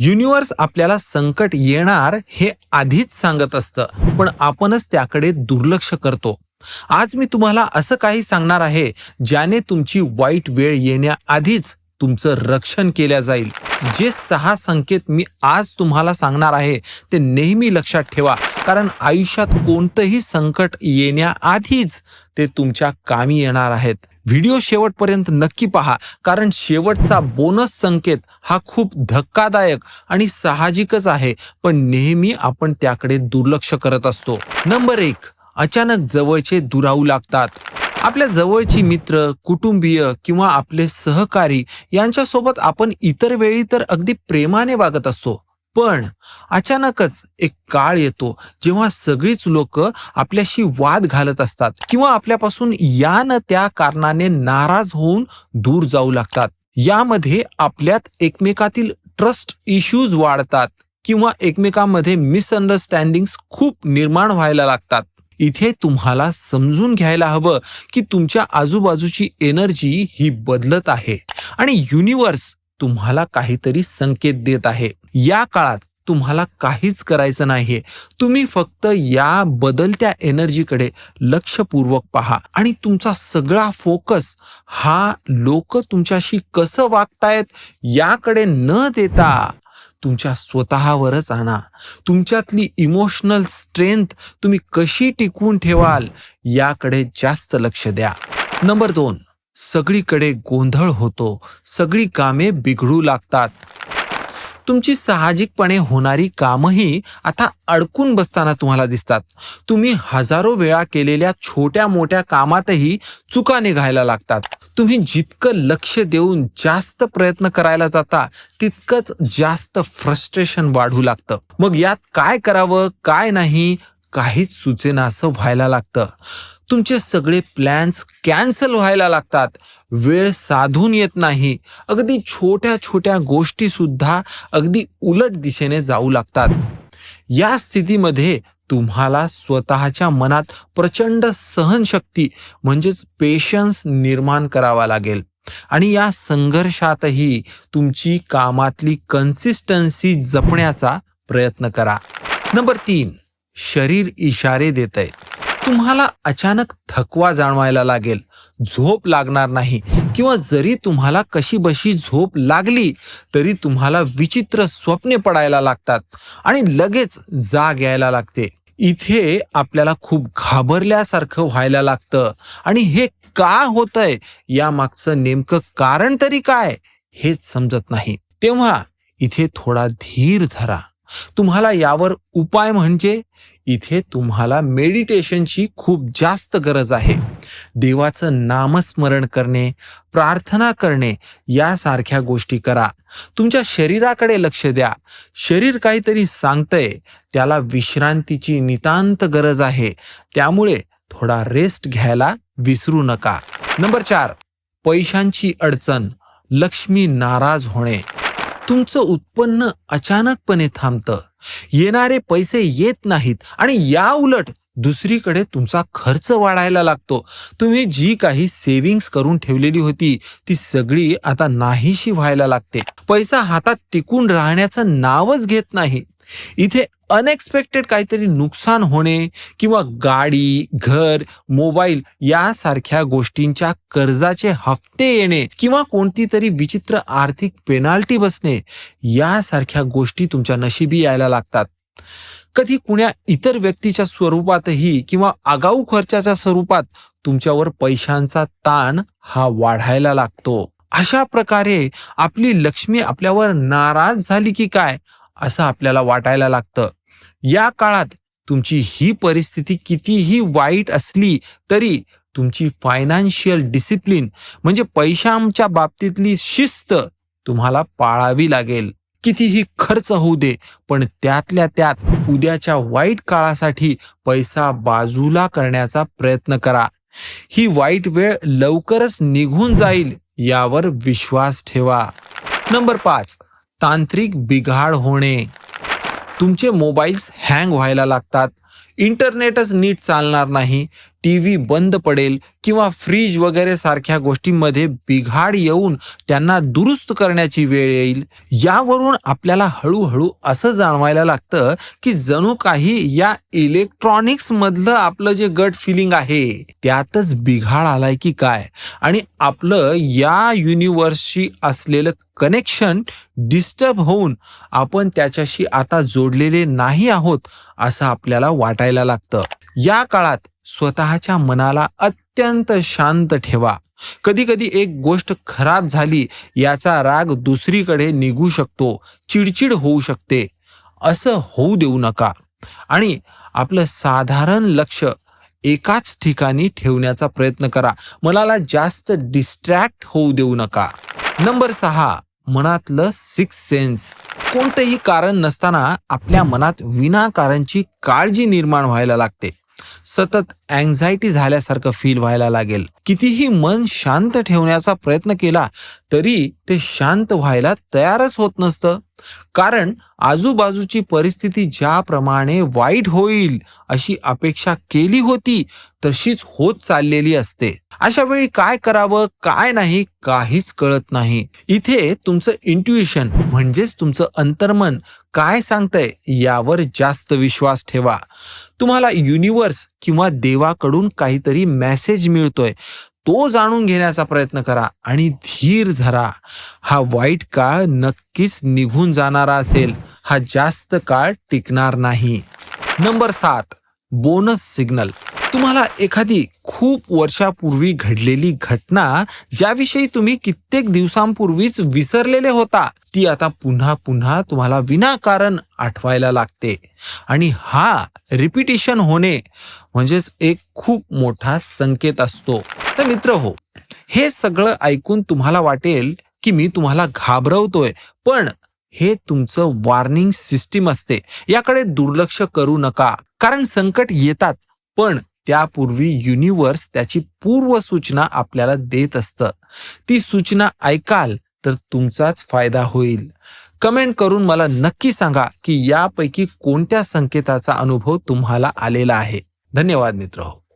Universe आपल्याला संकट येणार हे आधीच सांगत असतं. पण आपणच त्याकडे दुर्लक्ष करतो. आज मी तुम्हाला असं काही सांगणार आहे ज्याने तुमची वाईट वेळ येण्याआधीच तुमचं रक्षण केल्या जाईल. जे सहा संकेत मी आज तुम्हाला सांगणार आहे ते नेहमी लक्षात ठेवा. कारण आयुष्यात कोणतंही संकट येण्याआधीच ते तुमच्या कामी येणार आहेत. व्हिडिओ शेवटपर्यंत नक्की पहा कारण शेवटचा बोनस संकेत हा खूप धक्कादायक आणि साहजिकच आहे पण नेहमी आपण त्याकडे दुर्लक्ष करत असतो. नंबर एक अचानक जवळचे दुरावू लागतात. आपल्या जवळची मित्र कुटुंबीय किंवा आपले सहकारी यांच्यासोबत आपण इतर वेळी तर अगदी प्रेमाने वागत असतो. पण अचानकच एक काळ येतो जेव्हा सगळीच लोक आपल्याशी वाद घालत असतात किंवा आपल्यापासून या न त्या कारणाने नाराज होऊन दूर जाऊ लागतात. यामध्ये आपल्यात एकमेकातील ट्रस्ट इश्यूज वाढतात किंवा एकमेकांमध्ये मिसअंडरस्टँडिंग खूप निर्माण व्हायला लागतात. इथे तुम्हाला समजून घ्यायला हवं की तुमच्या आजूबाजूची एनर्जी ही बदलत आहे. आणि युनिवर्स तुम्हाला काहीतरी संकेत देत आहे. या काळात तुम्हाला काहीच करायचं नाहीये. तुम्ही फक्त या बदलत्या एनर्जीकडे लक्षपूर्वक पहा. आणि तुमचा सगळा फोकस हा लोक तुमच्याशी कसं वागतायत याकडे न देता तुमच्या स्वतःवरच आणा. तुमच्यातली इमोशनल स्ट्रेंथ तुम्ही कशी टिकवून ठेवाल याकडे जास्त लक्ष द्या. नंबर दोन. सगळीकडे गोंधळ होतो. सगळी कामे बिघडू लागतात. तुमची साहजिकपणे होणारी कामही आता अडकून बसताना तुम्हाला दिसतात. तुम्ही हजारो वेळा केलेल्या छोट्या मोठ्या कामातही चुका निघायला लागतात. तुम्ही जितकं लक्ष देऊन जास्त प्रयत्न करायला जाता तितकंच जास्त फ्रस्ट्रेशन वाढू लागतं. मग यात काय करावं काय नाही काहीच सुचेना असं व्हायला लागतं. तुमचे सगळे प्लॅन्स कॅन्सल व्हायला लागतात. वेळ साधून येत नाही. अगदी छोट्या छोट्या गोष्टी सुद्धा अगदी उलट दिशेने जाऊ लागतात. या स्थितीमध्ये तुम्हाला स्वतःच्या मनात प्रचंड सहनशक्ती म्हणजेच पेशन्स निर्माण करावा लागेल. आणि या संघर्षातही तुमची कामातली कन्सिस्टन्सी जपण्याचा प्रयत्न करा. नंबर तीन शरीर इशारे देत आहे तुम्हाला अचानक थकवा जाणवायला लागेल झोप लागणार नाही किंवा जरी तुम्हाला कशी बशी झोप लागली तरी तुम्हाला विचित्र स्वप्ने पडायला लागतात आणि लगेच जाग यायला लागते. इथे आपल्याला खूप घाबरल्यासारखं व्हायला लागतं. आणि हे का होतंय? या मागचं नेमकं कारण तरी काय? हेच समजत नाही. तेव्हा इथे थोडा धीर धरा. तुम्हाला यावर उपाय म्हणजे इथे तुम्हाला मेडिटेशनची खूप जास्त गरज आहे. देवाचं नामस्मरण करणे प्रार्थना करणे यासारख्या गोष्टी करा. तुमच्या शरीराकडे लक्ष द्या. शरीर काहीतरी सांगतंय त्याला विश्रांतीची नितांत गरज आहे. त्यामुळे थोडा रेस्ट घ्यायला विसरू नका. नंबर चार पैशांची अडचण. लक्ष्मी नाराज होणे. तुमचं उत्पन्न अचानकपणे थांबतं. येणारे पैसे येत नाहीत आणि या उलट दुसरीकडे तुमचा खर्च वाढायला लागतो. तुम्ही जी काही सेव्हिंग्स करून ठेवलेली होती ती सगळी आता नाहीशी व्हायला लागते. पैसा हातात टिकून राहण्याचं नावच घेत नाही. इथे अनएक्सपेक्टेड काहीतरी नुकसान होणे किंवा गाडी घर मोबाईल यासारख्या गोष्टींच्या कर्जाचे हफ्ते येणे किंवा कोणती तरी विचित्र आर्थिक पेनाल्टी बसणे यासारख्या गोष्टी तुमच्या नशिबी यायला लागतात. कधी कुण्या इतर व्यक्तीच्या स्वरूपातही किंवा आगाऊ खर्चाच्या स्वरूपात तुमच्यावर पैशांचा ताण हा वाढायला लागतो. अशा प्रकारे आपली लक्ष्मी आपल्यावर नाराज झाली की काय असं आपल्याला वाटायला लागतं. या काळात तुमची ही परिस्थिती कितीही वाईट असली तरी तुमची फायनान्शियल डिसिप्लिन म्हणजे पैशांच्या बाबतीतली शिस्त तुम्हाला पाळावी लागेल. कितीही खर्च होऊ दे पण त्यातल्या त्यात उद्याच्या वाईट काळासाठी पैसा बाजूला करण्याचा प्रयत्न करा. ही वाईट वेळ लवकरच निघून जाईल यावर विश्वास ठेवा. नंबर पाच तांत्रिक बिघाड होणे. तुमचे मोबाईल्स हँग व्हायला लागतात. इंटरनेटच नीट चालणार नाही. टी व्ही बंद पडेल किंवा फ्रीज वगैरे सारख्या गोष्टींमध्ये बिघाड येऊन त्यांना दुरुस्त करण्याची वेळ येईल यावरून आपल्याला हळूहळू असं जाणवायला लागतं की जणू काही या इलेक्ट्रॉनिक्समधलं आपलं जे गट फिलिंग आहे त्यातच बिघाड आलाय की काय? आणि आपलं या युनिवर्सशी असलेलं कनेक्शन डिस्टर्ब होऊन आपण त्याच्याशी आता जोडलेले नाही आहोत असं आपल्याला वाटायला लागतं. या काळात स्वतःच्या मनाला अत्यंत शांत ठेवा. कधी कधी एक गोष्ट खराब झाली याचा राग दुसरीकडे निघू शकतो चिडचिड होऊ शकते. असं होऊ देऊ नका. आणि आपलं साधारण लक्ष एकाच ठिकाणी ठेवण्याचा प्रयत्न करा. मनाला जास्त डिस्ट्रॅक्ट होऊ देऊ नका. नंबर सहा मनातलं सिक्स सेन्स कोणतंही कारण नसताना आपल्या मनात विनाकारणची काळजी निर्माण व्हायला लागते. सतत अँझायटी झाल्यासारखं फील व्हायला लागेल. कितीही मन शांत ठेवण्याचा प्रयत्न केला तरी ते शांत व्हायला तयारच होत नसतं. कारण आजूबाजूची परिस्थिती ज्याप्रमाणे वाईट होईल अशी अपेक्षा केली होती तशीच होत चाललेली असते. अशा वेळी काय करावं काय नाही काहीच कळत नाही. इथे तुमचं इंट्युएशन म्हणजेच तुमचं अंतर्मन काय सांगतंय यावर जास्त विश्वास ठेवा. तुम्हाला युनिव्हर्स किंवा देवाकडून काहीतरी मेसेज मिळतोय. तो जाणून घेण्याचा प्रयत्न करा आणि धीर धरा. हा वाईट काळ नक्कीच निघून जाणारा असेल. हा जास्त काळ टिकणार नाही. नंबर सात बोनस सिग्नल तुम्हाला एखादी खूप वर्षापूर्वी घडलेली घटना ज्याविषयी तुम्ही कित्येक दिवसांपूर्वीच विसरलेले होता ती आता पुन्हा पुन्हा तुम्हाला विनाकारण आठवायला लागते. आणि हा रिपिटेशन होणे म्हणजेच एक खूप मोठा संकेत असतो. तर मित्र हो हे सगळं ऐकून तुम्हाला वाटेल की मी तुम्हाला घाबरवतोय. पण हे तुमचं वॉर्निंग सिस्टीम असते. याकडे दुर्लक्ष करू नका. कारण संकट येतात पण त्यापूर्वी युनिव्हर्स त्याची पूर्व सूचना आपल्याला देत असतं. ती सूचना ऐकाल तर तुमचाच फायदा होईल. कमेंट करून मला नक्की सांगा की यापैकी कोणत्या संकेताचा अनुभव तुम्हाला आलेला आहे. धन्यवाद मित्र हो.